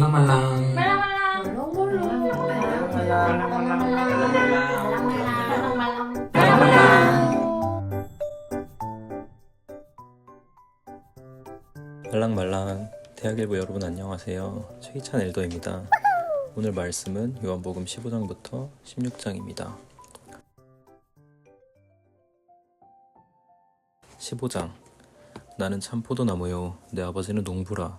말랑말랑 말랑말랑 대학일보 여러분 안녕하세요. 최희찬 엘더입니다. 오늘 말씀은 요한복음 15장부터 16장입니다. 15장 나는 참 포도나무요 내 아버지는 농부라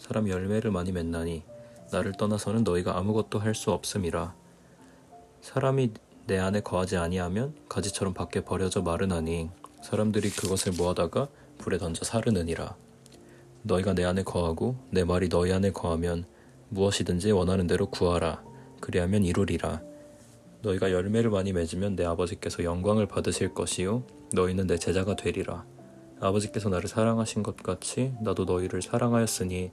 사람 열매를 많이 맺나니 나를 떠나서는 너희가 아무것도 할 수 없음이라. 사람이 내 안에 거하지 아니하면 가지처럼 밖에 버려져 마르나니 사람들이 그것을 모아다가 불에 던져 사르느니라. 너희가 내 안에 거하고 내 말이 너희 안에 거하면 무엇이든지 원하는 대로 구하라. 그리하면 이루리라. 너희가 열매를 많이 맺으면 내 아버지께서 영광을 받으실 것이요 너희는 내 제자가 되리라. 아버지께서 나를 사랑하신 것 같이 나도 너희를 사랑하였으니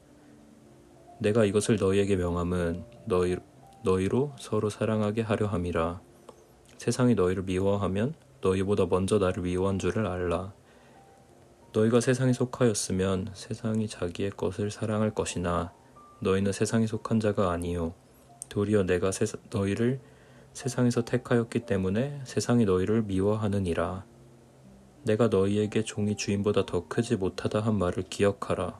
내가 이것을 너희에게 명함은 너희 너희로 서로 사랑하게 하려 함이라. 세상이 너희를 미워하면 너희보다 먼저 나를 미워한 줄을 알라. 너희가 세상에 속하였으면 세상이 자기의 것을 사랑할 것이나 너희는 세상에 속한 자가 아니요 도리어 내가 세사, 너희를 세상에서 택하였기 때문에 세상이 너희를 미워하느니라. 내가 너희에게 종이 주인보다 더 크지 못하다 한 말을 기억하라.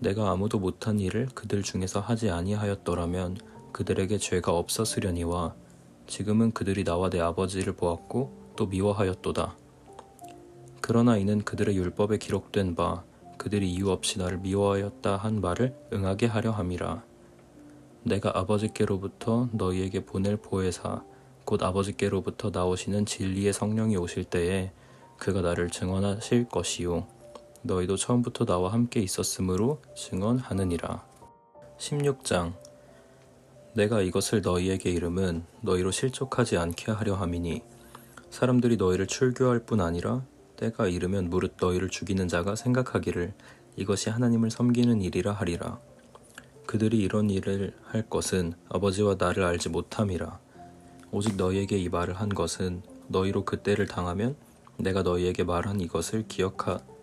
내가 아무도 못한 일을 그들 중에서 하지 아니하였더라면 그들에게 죄가 없었으려니와 지금은 그들이 나와 내 아버지를 보았고 또 미워하였도다. 그러나 이는 그들의 율법에 기록된 바 그들이 이유 없이 나를 미워하였다 한 말을 응하게 하려 함이라. 내가 아버지께로부터 너희에게 보낼 보혜사 곧 아버지께로부터 나오시는 진리의 성령이 오실 때에 그가 나를 증언하실 것이요 너희도 처음부터 나와 함께 있었으므로 증언하느니라. 16장. 내가 이것을 너희에게 이름은 너희로 실족하지 않게 하려 함이니 사람들이 너희를 출교할 뿐 아니라 때가 이르면 무릇 너희를 죽이는 자가 생각하기를 이것이 하나님을 섬기는 일이라 하리라. 그들이 이런 일을 할 것은 아버지와 나를 알지 못함이라. 오직 너희에게 이 말을 한 것은 너희로 그때를 당하면 내가 너희에게 말한 이것을 기억하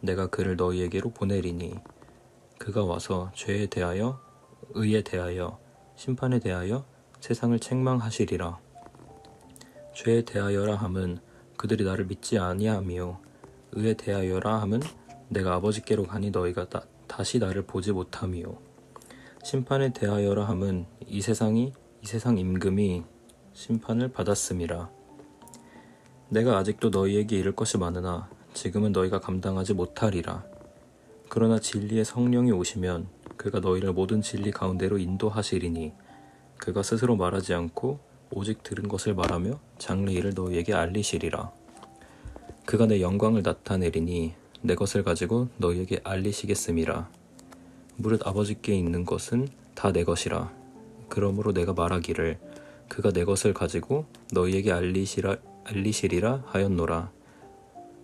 내가 그를 너희에게로 보내리니 그가 와서 죄에 대하여 의에 대하여 심판에 대하여 세상을 책망하시리라. 죄에 대하여라 함은 그들이 나를 믿지 아니하며 의에 대하여라 함은 내가 아버지께로 가니 너희가 다, 다시 나를 보지 못하며 심판에 대하여라 함은 이 세상이 이 세상 임금이 심판을 받았음이라. 내가 아직도 너희에게 이를 것이 많으나 지금은 너희가 감당하지 못하리라. 그러나 진리의 성령이 오시면 그가 너희를 모든 진리 가운데로 인도하시리니 그가 스스로 말하지 않고 오직 들은 것을 말하며 장래 일을 너희에게 알리시리라. 그가 내 영광을 나타내리니 내 것을 가지고 너희에게 알리시겠음이라. 무릇 아버지께 있는 것은 다 내 것이라. 그러므로 내가 말하기를 그가 내 것을 가지고 너희에게 알리시라 알리시리라 하였노라.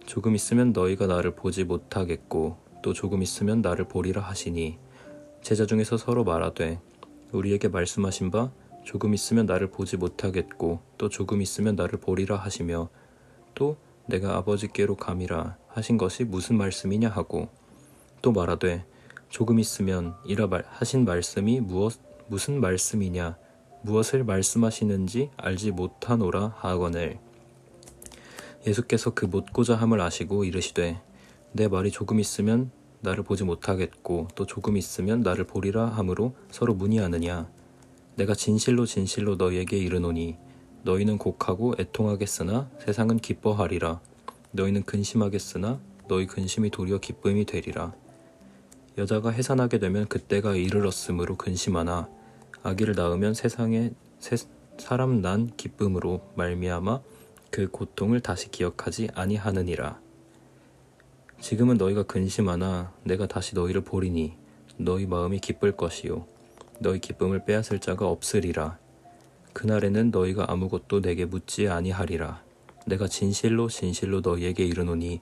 조금 있으면 너희가 나를 보지 못하겠고 또 조금 있으면 나를 보리라 하시니 제자 중에서 서로 말하되 우리에게 말씀하신 바 조금 있으면 나를 보지 못하겠고 또 조금 있으면 나를 보리라 하시며 또 내가 아버지께로 감이라 하신 것이 무슨 말씀이냐 하고 또 말하되 조금 있으면 이라 말 하신 말씀이 무엇 무슨 말씀이냐? 무엇을 말씀하시는지 알지 못하노라 하거늘 예수께서 그 묻고자 함을 아시고 이르시되 내 말이 조금 있으면 나를 보지 못하겠고 또 조금 있으면 나를 보리라 함으로 서로 문의하느냐? 내가 진실로 진실로 너희에게 이르노니 너희는 곡하고 애통하겠으나 세상은 기뻐하리라. 너희는 근심하겠으나 너희 근심이 도리어 기쁨이 되리라. 여자가 해산하게 되면 그때가 이르렀으므로 근심하나 아기를 낳으면 세상에 세, 사람 난 기쁨으로 말미암아 그 고통을 다시 기억하지 아니하느니라. 지금은 너희가 근심하나 내가 다시 너희를 보리니 너희 마음이 기쁠 것이요 너희 기쁨을 빼앗을 자가 없으리라. 그날에는 너희가 아무것도 내게 묻지 아니하리라. 내가 진실로 진실로 너희에게 이르노니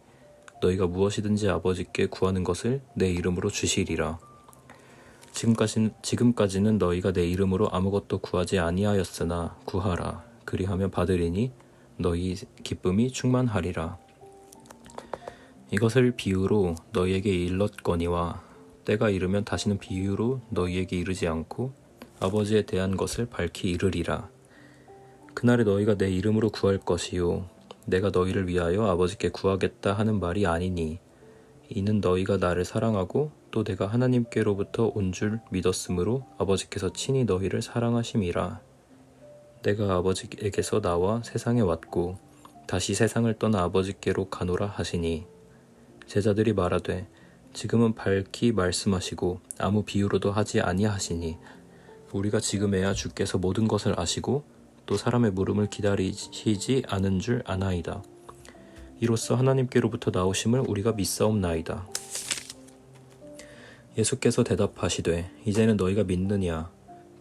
너희가 무엇이든지 아버지께 구하는 것을 내 이름으로 주시리라. 지금까지는, 지금까지는 너희가 내 이름으로 아무것도 구하지 아니하였으나 구하라. 그리하면 받으리니 너희 기쁨이 충만하리라. 이것을 비유로 너희에게 일렀거니와 때가 이르면 다시는 비유로 너희에게 이르지 않고 아버지에 대한 것을 밝히 이르리라. 그날에 너희가 내 이름으로 구할 것이요 내가 너희를 위하여 아버지께 구하겠다 하는 말이 아니니 이는 너희가 나를 사랑하고 또 내가 하나님께로부터 온 줄 믿었으므로 아버지께서 친히 너희를 사랑하심이라. 내가 아버지에게서 나와 세상에 왔고 다시 세상을 떠나 아버지께로 가노라 하시니 제자들이 말하되 지금은 밝히 말씀하시고 아무 비유로도 하지 아니하시니 우리가 지금에야 주께서 모든 것을 아시고 또 사람의 물음을 기다리시지 않은 줄 아나이다. 이로써 하나님께로부터 나오심을 우리가 믿사옵나이다. 예수께서 대답하시되 이제는 너희가 믿느냐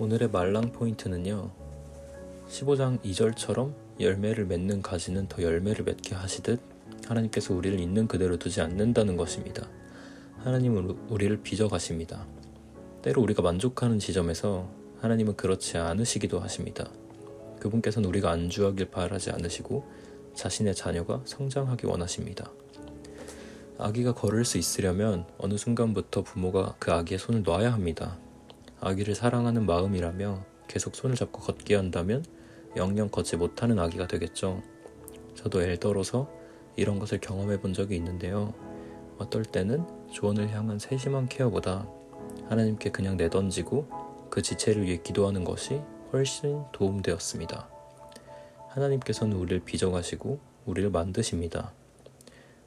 오늘의 말랑 포인트는요. 15장 2절처럼 열매를 맺는 가지는 더 열매를 맺게 하시듯 하나님께서 우리를 있는 그대로 두지 않는다는 것입니다. 하나님은 우리를 빚어 가십니다. 때로 우리가 만족하는 지점에서 하나님은 그렇지 않으시기도 하십니다. 그분께서는 우리가 안주하길 바라지 않으시고 자신의 자녀가 성장하기 원하십니다. 아기가 걸을 수 있으려면 어느 순간부터 부모가 그 아기의 손을 놔야 합니다. 아기를 사랑하는 마음이라며 계속 손을 잡고 걷게 한다면 영영 걷지 못하는 아기가 되겠죠. 저도 엘더로서 이런 것을 경험해 본 적이 있는데요. 어떨 때는 조언을 향한 세심한 케어보다 하나님께 그냥 내던지고 그 지체를 위해 기도하는 것이 훨씬 도움되었습니다. 하나님께서는 우리를 빚어가시고 우리를 만드십니다.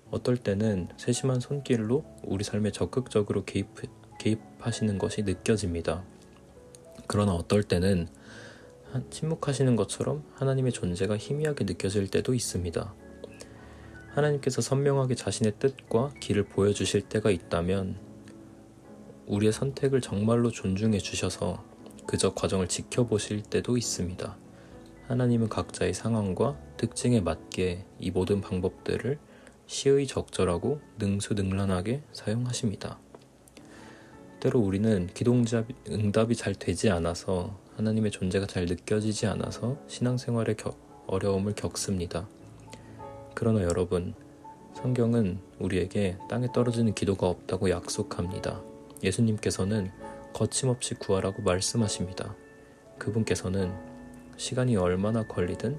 어떨 때는 세심한 손길로 우리 삶에 적극적으로 개입, 개입하시는 것이 느껴집니다. 그러나 어떨 때는 침묵하시는 것처럼 하나님의 존재가 희미하게 느껴질 때도 있습니다. 하나님께서 선명하게 자신의 뜻과 길을 보여주실 때가 있다면 우리의 선택을 정말로 존중해 주셔서 그저 과정을 지켜보실 때도 있습니다. 하나님은 각자의 상황과 특징에 맞게 이 모든 방법들을 시의 적절하고 능수능란하게 사용하십니다. 때로 우리는 기동답이 응답이 잘 되지 않아서 하나님의 존재가 잘 느껴지지 않아서 신앙생활에 겨- 어려움을 겪습니다. 그러나 여러분, 성경은 우리에게 땅에 떨어지는 기도가 없다고 약속합니다. 예수님께서는 거침없이 구하라고 말씀하십니다. 그분께서는 시간이 얼마나 걸리든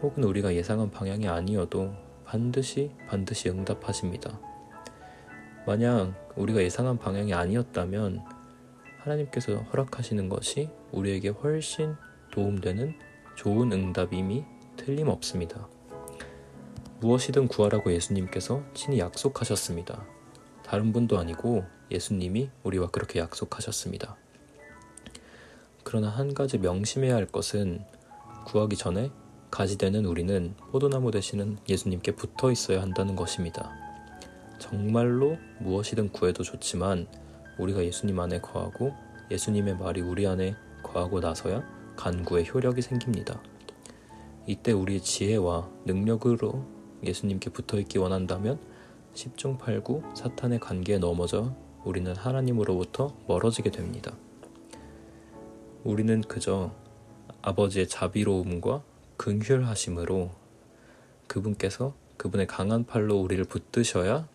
혹은 우리가 예상한 방향이 아니어도 반드시 반드시 응답하십니다. 만약 우리가 예상한 방향이 아니었다면 하나님께서 허락하시는 것이 우리에게 훨씬 도움되는 좋은 응답임이 틀림없습니다. 무엇이든 구하라고 예수님께서 친히 약속하셨습니다. 다른 분도 아니고 예수님이 우리와 그렇게 약속하셨습니다. 그러나 한 가지 명심해야 할 것은 구하기 전에 가지 되는 우리는 포도나무 되시는 예수님께 붙어 있어야 한다는 것입니다. 정말로 무엇이든 구해도 좋지만 우리가 예수님 안에 거하고 예수님의 말이 우리 안에 거하고 나서야 간구의 효력이 생깁니다. 이때 우리의 지혜와 능력으로 예수님께 붙어 있기 원한다면 10중 8구 사탄의 관계에 넘어져 우리는 하나님으로부터 멀어지게 됩니다. 우리는 그저 아버지의 자비로움과 긍휼하심으로 그분께서 그분의 강한 팔로 우리를 붙드셔야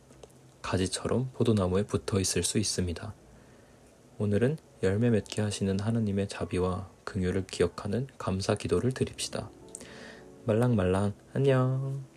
가지처럼 포도나무에 붙어 있을 수 있습니다. 오늘은 열매 맺게 하시는 하나님의 자비와 긍휼을 기억하는 감사 기도를 드립시다. 말랑말랑 안녕.